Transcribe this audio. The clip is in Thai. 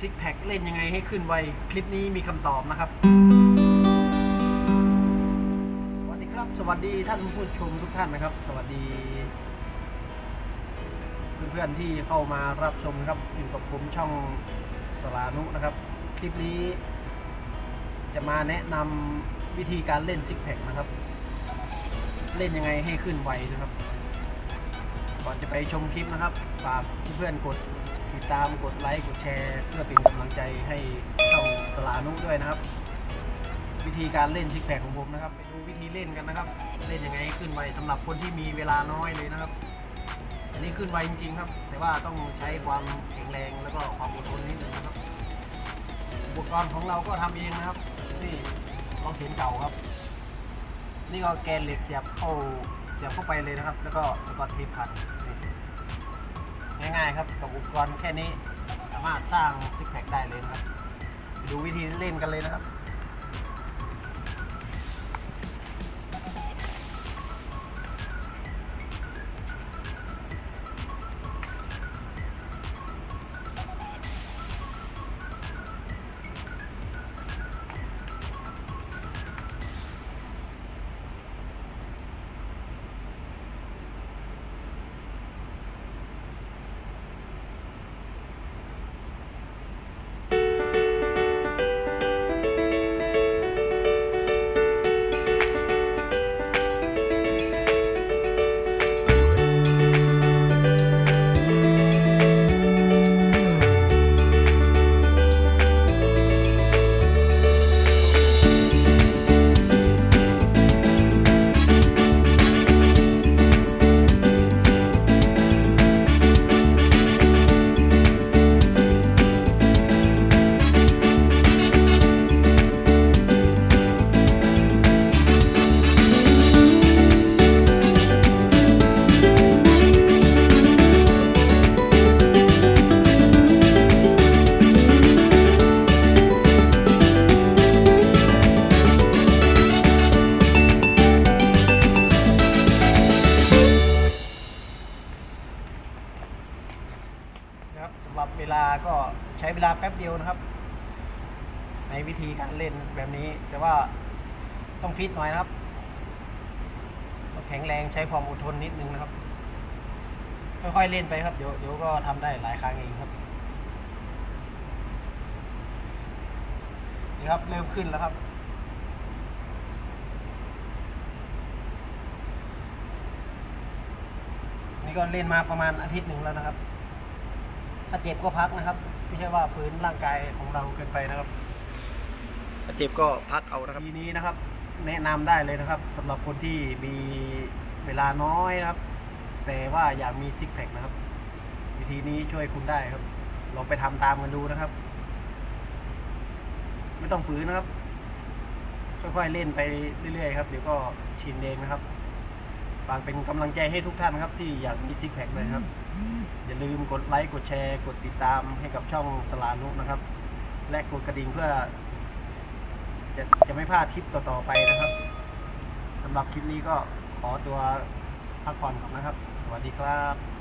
ซิกแพคเล่นยังไงให้ขึ้นไว คลิปนี้มีคำตอบนะครับ สวัสดีครับ สวัสดีท่านผู้ชมทุกท่านนะครับ สวัสดี เพื่อนๆที่เข้ามารับชมครับอยู่กับผมช่องสลานุนะครับ คลิปนี้ จะมาแนะนำวิธีการเล่นซิกแพคนะครับ เล่นยังไงให้ขึ้นไวนะครับ ก่อนจะไปชมคลิปนะครับฝากเพื่อนๆกด ติดตามกดไลค์กดแชร์เพื่อเป็นกำลังใจให้ช่องสลานุด้วยนะครับ วิธีการเล่นซิกแพคของผมนะครับไปดูวิธีเล่นกันนะครับ เล่นยังไงขึ้นไวสำหรับคนที่มีเวลาน้อยเลยนะครับ อันนี้ขึ้นไวจริงๆครับ แต่ว่าต้องใช้ความแข็งแรงแล้วก็ความอดทนนิดนึงนะครับอุปกรณ์ของเราก็ทำเองนะครับนี่ลองเห็นเก่าครับ นี่ก็แกนเหล็กเสียบเข้าเสียบเข้าไปเลยนะครับ แล้วก็สกอตเทปพัน ง่ายๆครับกับอุปกรณ์แค่นี้ สามารถสร้างซิกแพคได้เลยนะครับไปดูวิธีเล่นกันเลยนะครับ นะครับสำหรับเวลาก็ใช้เวลาแป๊บเดียวนะครับ ในวิธีการเล่นแบบนี้ แต่ว่าต้องฟิตหน่อยนะครับต้องแข็งแรงใช้ความอดทนนิดนึงนะครับ ค่อยๆเล่นไปครับเดี๋ยวเดี๋ยวก็ทำได้หลายครั้งเองครับนี่ครับเริ่มขึ้นแล้วครับนี่ก็เล่นมาประมาณอาทิตย์หนึ่งแล้วนะครับ ถ้าเจ็บก็พักนะครับไม่ใช่ว่าฝืนร่างกายของเราเกินไปนะครับถ้าเจ็บก็พักเอานะครับทีนี้นะครับ แนะนำได้เลยนะครับสำหรับคนที่มีเวลาน้อยนะครับ แต่ว่าอยากมีซิกแพคนะครับ วิธีนี้ช่วยคุณได้ครับลองไปทำตามกันดูนะครับ ไม่ต้องฝืนนะครับ ค่อยๆเล่นไปเรื่อยๆครับเดี๋ยวก็ชินเองนะครับ ฝากเป็นกำลังใจให้ทุกท่านครับที่อยากมีซิกแพคเลยครับ อย่าลืมกดไลค์กดแชร์ กดติดตามให้กับช่องสลานุนะครับ และกดกระดิ่งเพื่อ จะจะไม่พลาดคลิปต่อๆไปนะครับสำหรับคลิปนี้ก็ขอตัวพักผ่อนก่อนนะครับ สวัสดีครับ